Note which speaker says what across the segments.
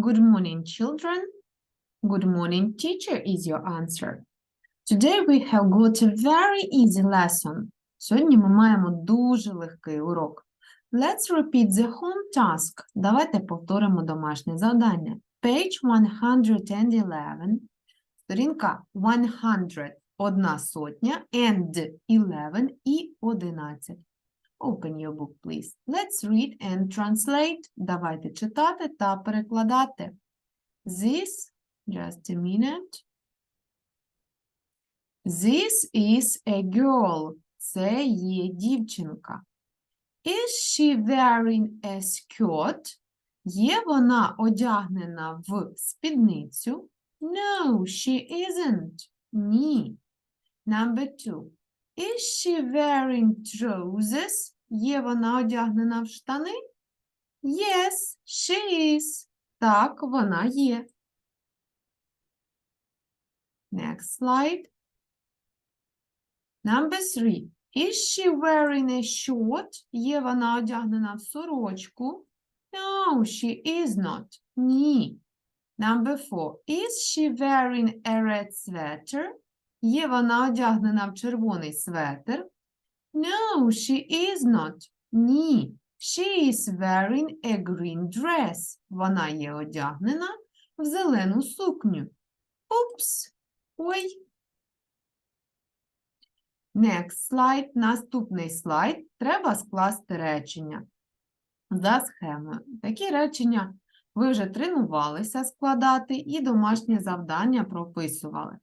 Speaker 1: Good morning, children. Good morning, teacher is your answer. Today we have got a very easy lesson. Сьогодні ми маємо дуже легкий урок. Let's repeat the home task. Давайте повторимо домашнє завдання. Page 111, сторінка 100, одна сотня, and 11 і 11. Open your book, please. Let's read and translate. Давайте читати та перекладати. This, just a minute. This is a girl. Це є дівчинка. Is she wearing a skirt? Є вона одягнена в спідницю? No, she isn't. Ні. Number two. Is she wearing trousers? Є вона одягнена в штани? Yes, she is. Так, вона є. Next slide. Number three. Is she wearing a shirt? Є вона одягнена в сорочку? No, she is not. Ні. Number four. Is she wearing a red sweater? Є вона одягнена в червоний светр? No, she is not. Ні. She is wearing a green dress. Вона є одягнена в зелену сукню. Упс. Ой. Next slide. Наступний слайд. Треба скласти речення за схемою. Такі речення ви вже тренувалися складати і домашнє завдання прописували.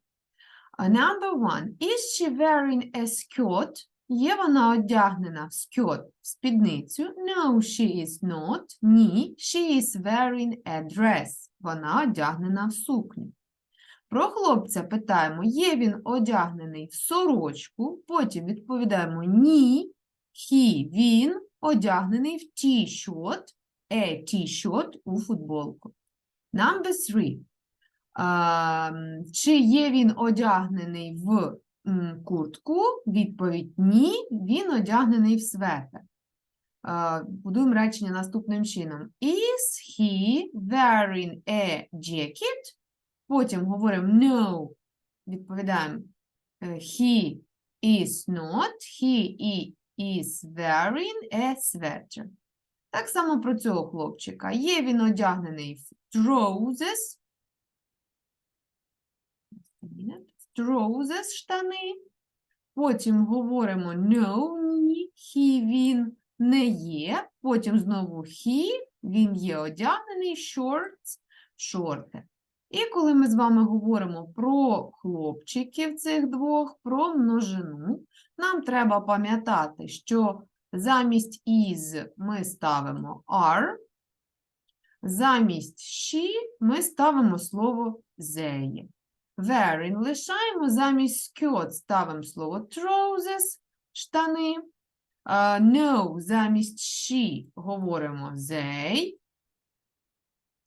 Speaker 1: Number one. Is she wearing a skirt? Є вона одягнена в скьот, в спідницю? No, she is not. Ні, she is wearing a dress. Вона одягнена в сукню. Про хлопця питаємо, є він одягнений в сорочку, потім відповідаємо ні, he, він одягнений в t-shirt, a t-shirt у футболку. Number three. А, чи є він одягнений в куртку? Відповідь ні, він одягнений в светр. А, Будуємо речення наступним чином. Is he wearing a jacket? Потім говоримо no, відповідаємо е, he is not, he is wearing a sweater. Так само про цього хлопчика. Є він одягнений в trousers, в trousers штани. Потім говоримо no, ні, he, він не є. Потім знову he, він є одягнений, shorts, шорти. І коли ми з вами говоримо про хлопчиків цих двох, про множину, нам треба пам'ятати, що замість is ми ставимо are, замість she ми ставимо слово they. Wearing лишаємо, замість skirt ставимо слово trousers, штани. А, No, замість she говоримо they.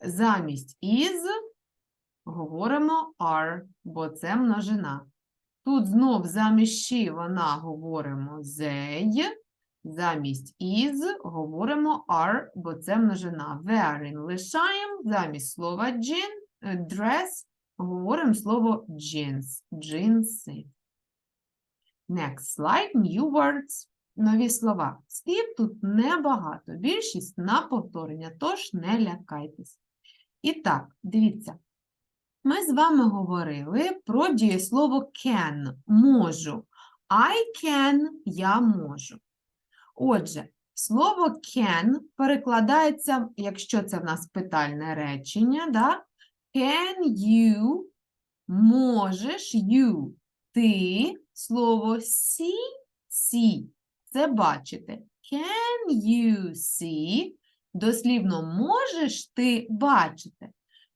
Speaker 1: Замість is говоримо are, бо це множина. Тут знов замість she вона говоримо they, замість is говоримо are, бо це множина. Wearing лишаємо, замість слова jean, dress говоримо слово jeans, джинси. Next slide, new words. Нові слова. Слів тут небагато, більшість на повторення, тож не лякайтесь. І так, дивіться. Ми з вами говорили про дієслово can можу. I can я можу. Отже, слово can перекладається, якщо це в нас питальне речення, да? Can you можеш you ти слово see see це бачити. Can you see дослівно можеш ти бачити.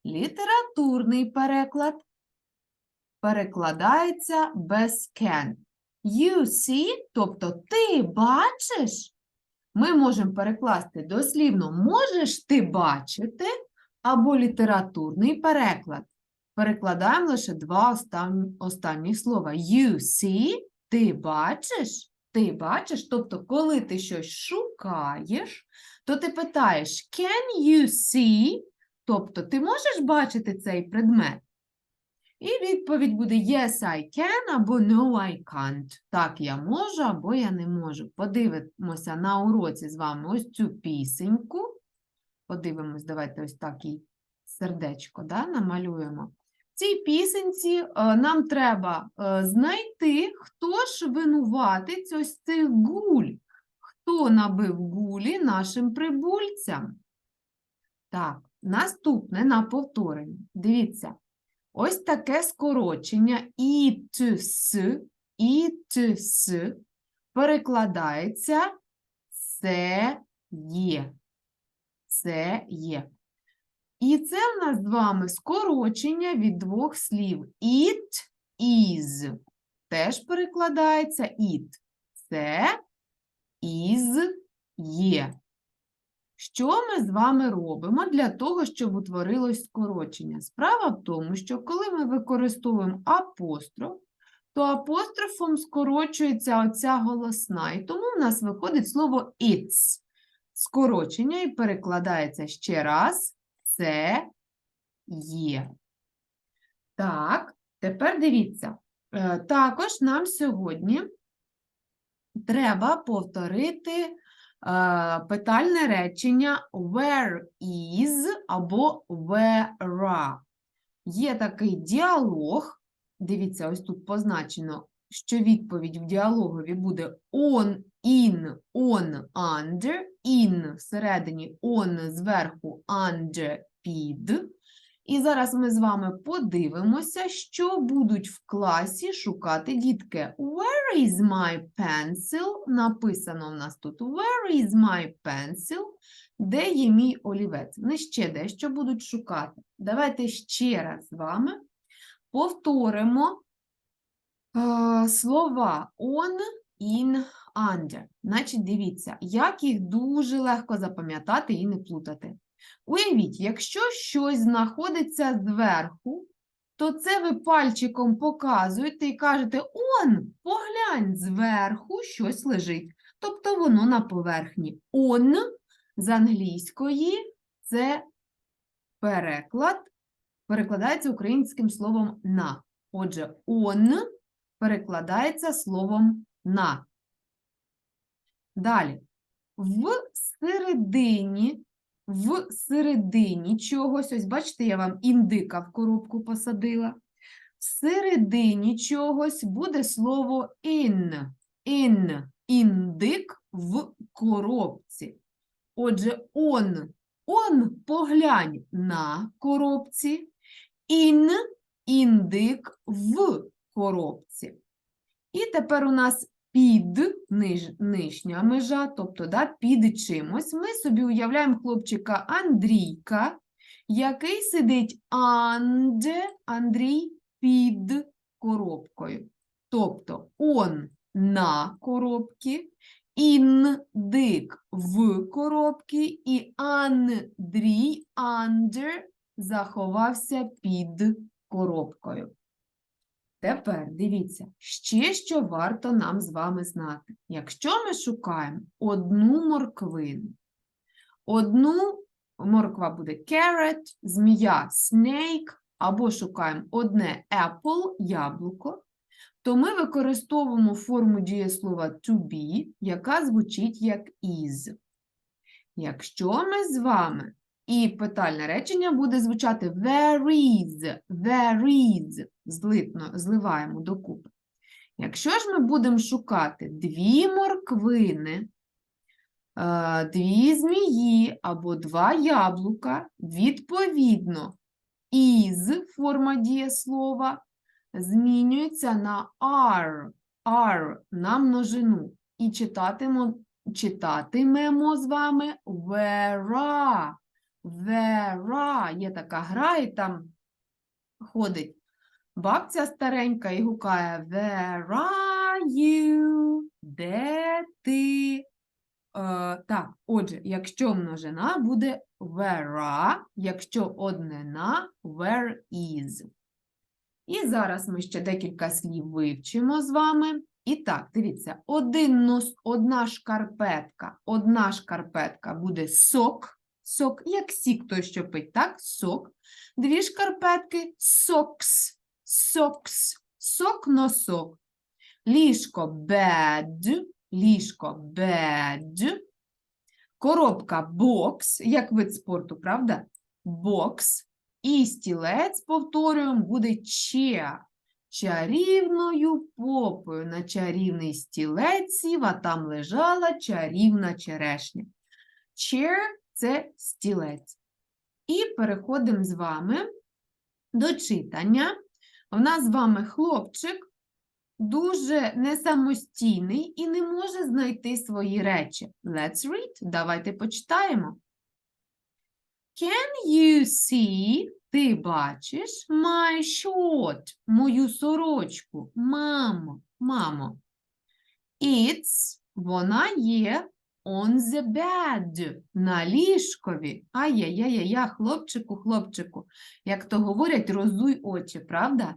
Speaker 1: Літературний переклад перекладається без can. You see, тобто ти бачиш. Ми можемо перекласти дослівно можеш ти бачити або літературний переклад. Перекладаємо лише два останні, останні слова. You see, ти бачиш, ти бачиш, тобто, коли ти щось шукаєш, то ти питаєш Can you see? Тобто, ти можеш бачити цей предмет? І відповідь буде Yes, I can або No, I can't. Так, я можу або я не можу. Подивимося на уроці з вами ось цю пісеньку. Подивимось, давайте ось так їй сердечко да, намалюємо. В цій пісенці е, нам треба е, знайти, хто ж винуватець ось цих гуль. Хто набив гулі нашим прибульцям? Так, наступне на повторення. Дивіться, ось таке скорочення ІТС, ІТС перекладається це є. Це є. І це в нас з вами скорочення від двох слів. It is. Теж перекладається it. Це is є. Що ми з вами робимо для того, щоб утворилось скорочення? Справа в тому, що коли ми використовуємо апостроф, то апострофом скорочується оця голосна, і тому в нас виходить слово it's. Скорочення і перекладається ще раз це є. Так, тепер дивіться. Е, Також нам сьогодні треба повторити е, питальне речення where is або where are. Є такий діалог. Дивіться, ось тут позначено, що відповідь в діалогові буде on, in, on, under, in всередині, on зверху, under, під. І зараз ми з вами подивимося, що будуть в класі шукати дітки. Where is my pencil? Написано в нас тут Where is my pencil? Де є мій олівець? Вони ще дещо будуть шукати. Давайте ще раз з вами повторимо е, слова on, in, under. Значить, дивіться, як їх дуже легко запам'ятати і не плутати. Уявіть, якщо щось знаходиться зверху, то це ви пальчиком показуєте і кажете: он, поглянь, зверху щось лежить. Тобто воно на поверхні. On з англійської це переклад, перекладається українським словом на. Отже, on перекладається словом на. Далі. В середині в середині чогось, ось бачите, я вам індика в коробку посадила. В середині чогось буде слово in. In. Індик в коробці. Отже, он. Он поглянь на коробці. In індик в коробці. І тепер у нас під ниж, нижня межа, тобто да, під чимось, ми собі уявляємо хлопчика Андрійка, який сидить анде, Андрій під коробкою. Тобто он на коробці, індик в коробці і Андрій under заховався під коробкою. Тепер дивіться, ще що варто нам з вами знати. Якщо ми шукаємо одну морквину, одну морква буде carrot, змія snake, або шукаємо одне apple, яблуко, то ми використовуємо форму дієслова to be, яка звучить як is. Якщо ми з вами і питальне речення буде звучати there is, there is, злитно, зливаємо докупи. Якщо ж ми будемо шукати дві морквини, е, дві змії або два яблука, відповідно, is форма дієслова змінюється на are, are на множину. І читатимемо, читатимемо з вами where Вера. Є така гра, і там ходить бабця старенька і гукає Where are you? Де ти? Е, так, отже, якщо множина буде where, якщо однина where is. І зараз ми ще декілька слів вивчимо з вами. І так, дивіться, один нос, одна шкарпетка, одна шкарпетка буде сок, сок, як сік той, що пить, так? Сок. Дві шкарпетки сокс, сокс, сок носок. Ліжко бед, ліжко бед. Коробка бокс, як вид спорту, правда? Бокс. І стілець, повторюємо, буде chair. Чарівною попою на чарівний стілець сів, а там лежала чарівна черешня. Chair – це стілець. І переходимо з вами до читання. У нас з вами хлопчик дуже несамостійний і не може знайти свої речі. Let's read. Давайте почитаємо. Can you see? Ти бачиш my shirt, мою сорочку, мамо, мамо. It's, вона є on the bed, на ліжкові. Ай-яй-яй-я, хлопчику, хлопчику. Як то говорять, розуй очі, правда?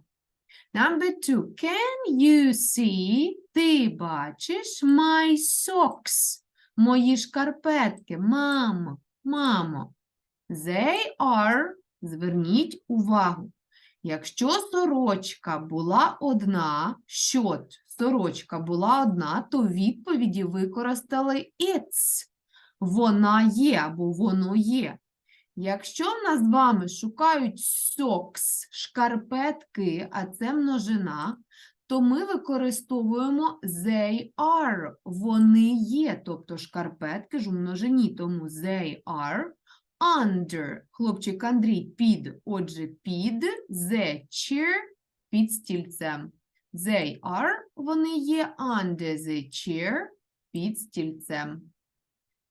Speaker 1: Number two. Can you see? Ти бачиш my socks, мої шкарпетки, мамо, мамо. They are, зверніть увагу, якщо сорочка була одна, що сорочка була одна, то відповіді використали it's. Вона є або воно є. Якщо в нас з вами шукають socks, шкарпетки, а це множина, то ми використовуємо they are. Вони є, тобто шкарпетки ж у множині, тому they are under. Хлопчик Андрій під, отже, під the chair під стільцем. They are, вони є under the chair під стільцем.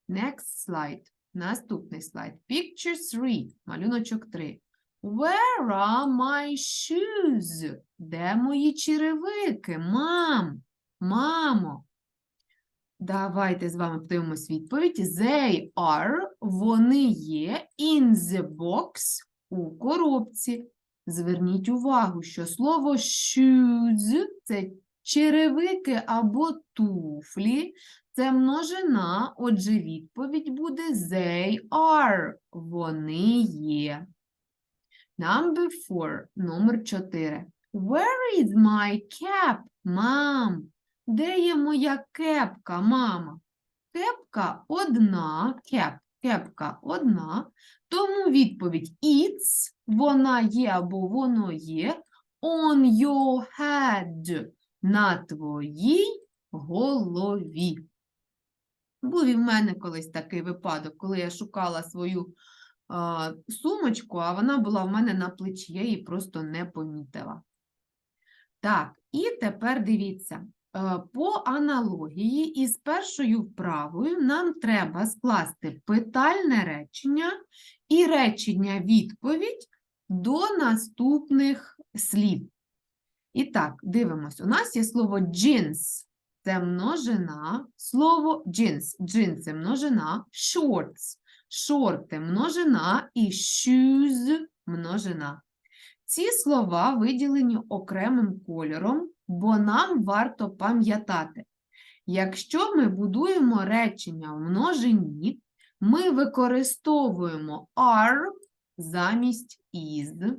Speaker 1: Next slide. Наступний слайд. Picture 3. Малюночок 3. Where are my shoes? Де мої черевики? Мам, мамо. Давайте з вами подивимось відповідь. They are, вони є in the box у коробці. Зверніть увагу, що слово shoes – це черевики або туфлі. Це множина, отже, відповідь буде they are. Вони є. Number four, номер 4. Where is my cap, mom? Де є моя кепка, мама? Кепка одна, кеп, кепка одна, тому відповідь it's, вона є або воно є, on your head, на твоїй голові. Був і в мене колись такий випадок, коли я шукала свою а, сумочку, а вона була в мене на плечі, я її просто не помітила. Так, і тепер дивіться, по аналогії із першою вправою нам треба скласти питальне речення і речення відповідь до наступних слів. І так, дивимось, у нас є слово jeans – це множина, слово jeans, джинси множина, shorts, шорти множина і shoes множина. Ці слова виділені окремим кольором, бо нам варто пам'ятати, якщо ми будуємо речення в множині, ми використовуємо are замість is.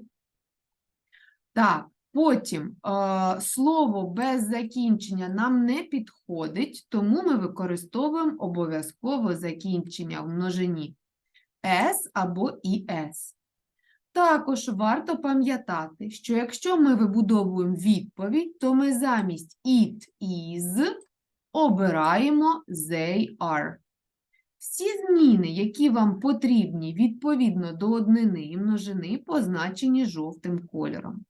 Speaker 1: Так, потім е, слово без закінчення нам не підходить, тому ми використовуємо обов'язково закінчення в множині s або es. Також варто пам'ятати, що якщо ми вибудовуємо відповідь, то ми замість it is обираємо they are. Всі зміни, які вам потрібні відповідно до однини і множини, позначені жовтим кольором.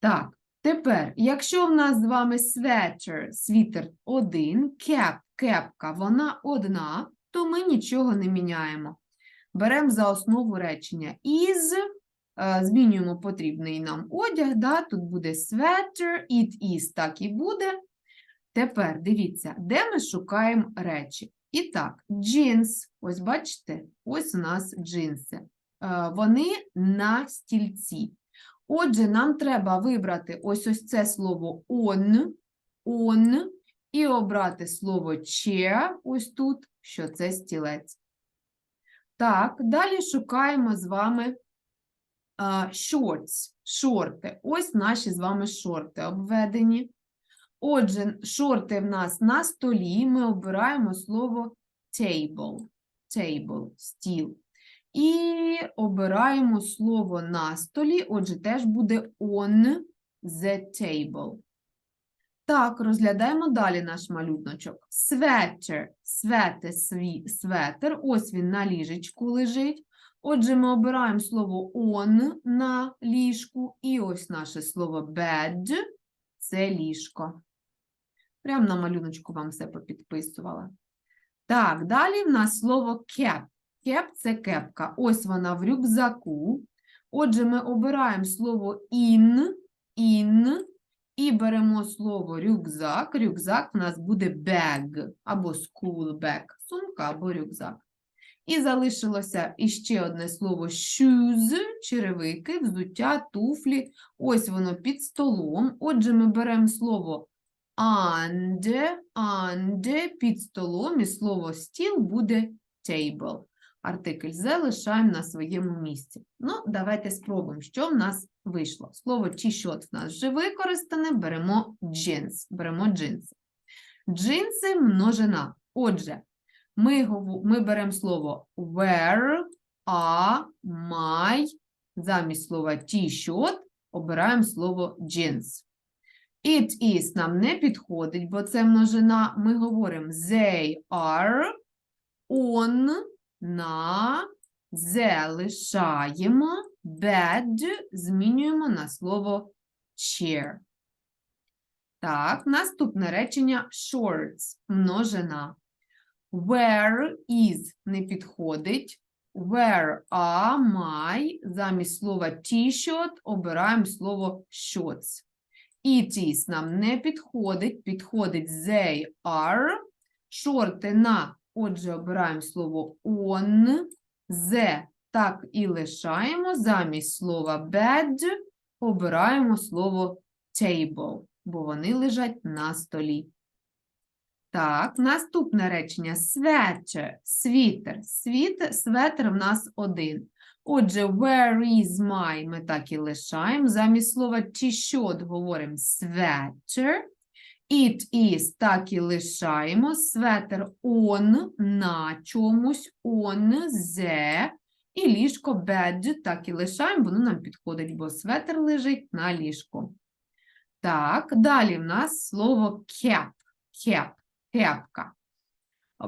Speaker 1: Так, тепер, якщо в нас з вами sweater, світер один, cap, кепка, вона одна, то ми нічого не міняємо. Беремо за основу речення is, е, змінюємо потрібний нам одяг, да? тут буде sweater, it is, так і буде. Тепер дивіться, де ми шукаємо речі. І так, jeans, ось бачите, ось у нас джинси. Е, Вони на стільці. Отже, нам треба вибрати ось ось це слово on, on, і обрати слово chair ось тут, що це стілець. Так, далі шукаємо з вами shorts, шорти. Ось наші з вами шорти обведені. Отже, шорти в нас на столі. Ми обираємо слово table, table, стіл. І обираємо слово на столі, отже, теж буде on the table. Так, розглядаємо далі наш малюночок. Sweater, свете, сві, светер, ось він на ліжечку лежить. Отже, ми обираємо слово on на ліжку, і ось наше слово bed – це ліжко. Прямо на малюночку вам все попідписувала. Так, далі в нас слово cap. Cap – це кепка. Ось вона в рюкзаку. Отже, ми обираємо слово in, in і беремо слово рюкзак. Рюкзак в нас буде bag або school bag, сумка або рюкзак. І залишилося іще одне слово shoes, черевики, взуття, туфлі. Ось воно під столом. Отже, ми беремо слово under, under під столом, і слово стіл буде table. Артикль залишаємо на своєму місці. Ну, давайте спробуємо, що в нас вийшло. Слово t-shirt в нас вже використане, беремо jeans, беремо джинси. Джинси множина. Отже, ми, ми беремо слово where, a, my, замість слова t-shirt обираємо слово jeans. It is нам не підходить, бо це множина. Ми говоримо they are on, на, залишаємо, bed змінюємо на слово chair. Так, наступне речення shorts, множина. Where is не підходить. Where are my замість слова t-shirt обираємо слово shorts. It is нам не підходить, підходить they are. Шорти на, отже, обираємо слово on. The так і лишаємо. Замість слова bed обираємо слово table, бо вони лежать на столі. Так, наступне речення sweater, світер. Світер, светр в нас один. Отже, where is my ми так і лишаємо. Замість слова t-shirt говоримо sweater. It is так і лишаємо. Светер on на чомусь, on the. І ліжко bed так і лишаємо, воно нам підходить, бо светер лежить на ліжку. Так, далі в нас слово cap. Cap. Кепка.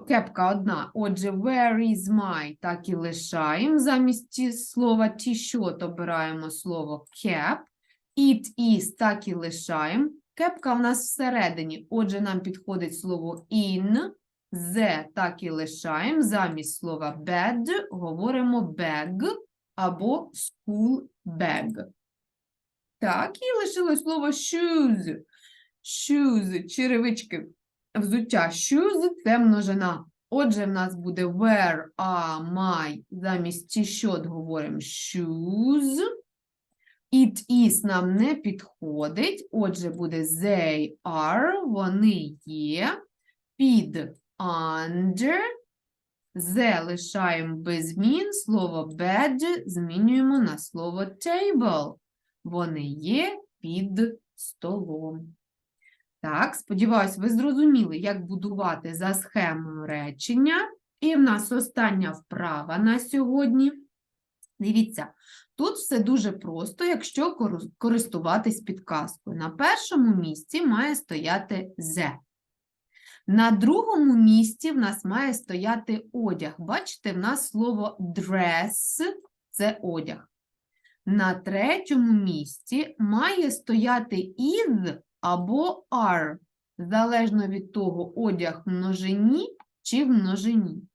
Speaker 1: Кепка одна. Отже, where is my так і лишаємо. Замість слова t-shirt обираємо слово cap. It is так і лишаємо. Кепка в нас всередині. Отже, нам підходить слово in. The так і лишаємо. Замість слова bed говоримо bag або school bag. Так, і лишилось слово shoes. Shoes, черевички взуття shoes – це множина. Отже, в нас буде where are my, замість t-shirt говоримо shoes. It is нам не підходить. Отже, буде they are, вони є. Під under. The лишаємо без змін. Слово bed змінюємо на слово table. Вони є під столом. Так, сподіваюсь, ви зрозуміли, як будувати за схемою речення. І в нас остання вправа на сьогодні. Дивіться, тут все дуже просто, якщо користуватись підказкою. На першому місці має стояти «the». На другому місці в нас має стояти одяг. Бачите, в нас слово dress – це одяг. На третьому місці має стояти is або are, залежно від того, одяг в множині чи в множині.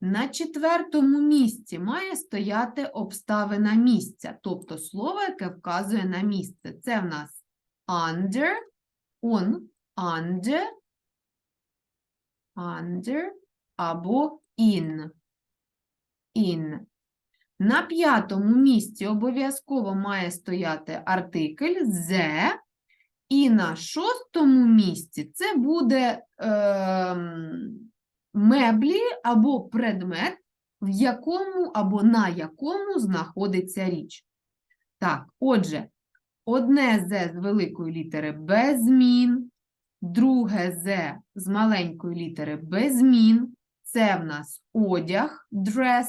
Speaker 1: На четвертому місці має стояти обставина місця, тобто слово, яке вказує на місце. Це в нас under, on, under, under або in. in. На п'ятому місці обов'язково має стояти артикль the, і на шостому місці це буде ем, меблі або предмет, в якому або на якому знаходиться річ. Так, отже, одне з з великої літери без змін, друге з з маленької літери без змін. Це в нас одяг, dress.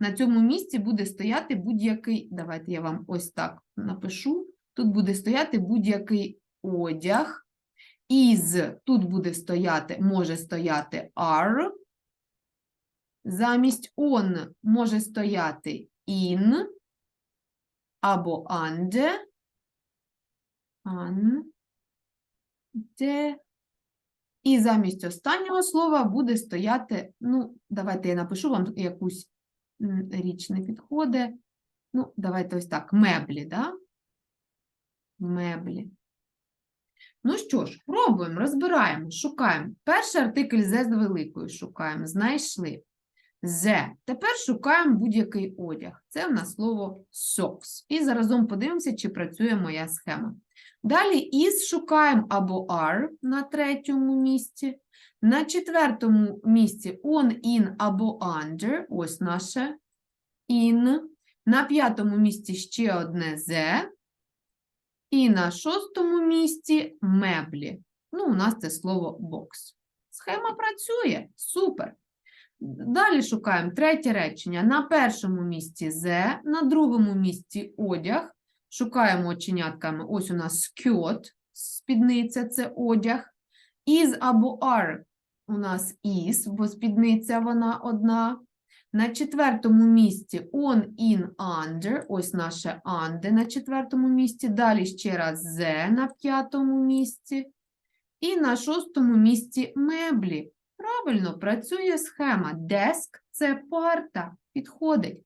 Speaker 1: На цьому місці буде стояти будь-який, давайте я вам ось так напишу. Тут буде стояти будь-який одяг. Із тут буде стояти, може стояти are. Замість on може стояти in або under. Under. І замість останнього слова буде стояти, ну, давайте я напишу вам якусь річ не підходить. Ну, давайте ось так, меблі, да? Меблі. Ну що ж, пробуємо, розбираємо, шукаємо. Перший артикль «зе» з великою шукаємо, знайшли. «Зе». Тепер шукаємо будь-який одяг. Це в нас слово socks. І заразом подивимося, чи працює моя схема. Далі із шукаємо або are на третьому місці. На четвертому місці on, in або under. Ось наше in. На п'ятому місці ще одне the. І на шостому місці меблі. Ну, у нас це слово бокс. Схема працює. Супер. Далі шукаємо третє речення. На першому місці the, на другому місці одяг. Шукаємо оченятками. Ось у нас skirt, спідниця це одяг. Is або are у нас is, бо спідниця вона одна. На четвертому місці on, in, under. Ось наше under на четвертому місці. Далі ще раз the на п'ятому місці. І на шостому місці меблі. Правильно працює схема. Desk – це парта. Підходить.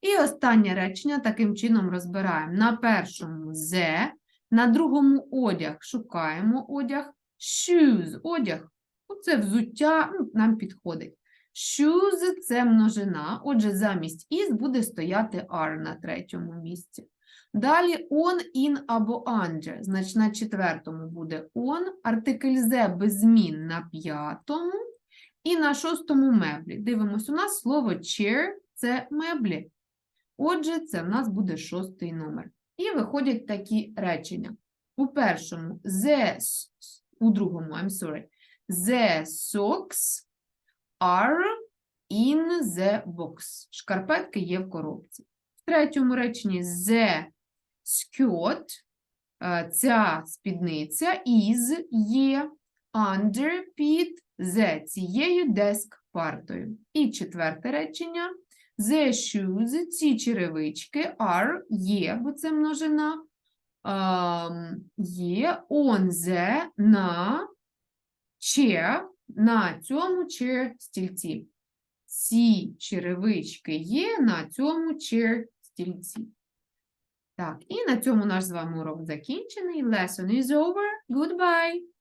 Speaker 1: І останнє речення таким чином розбираємо. На першому the, на другому одяг. Шукаємо одяг. Shoes – одяг. Оце взуття ну, нам підходить. Shoes – це множина, отже, замість is буде стояти are на третьому місці. Далі on, in або under. Значить, на четвертому буде on, артикль the без змін на п'ятому і на шостому меблі. Дивимось, у нас слово chair – це меблі. Отже, це в нас буде шостий номер. І виходять такі речення. У першому the, у другому, I'm sorry, the socks are in the box. Шкарпетки є в коробці. В третьому реченні the skirt, е, ця спідниця is є under під the цією desk партою. І четверте речення the shoes, ці черевички are є, бо це множина, ем, є on the на chair, на цьому чи стільці. Ці черевички є на цьому чи стільці. Так, і на цьому наш з вами урок закінчений. Lesson is over. Goodbye!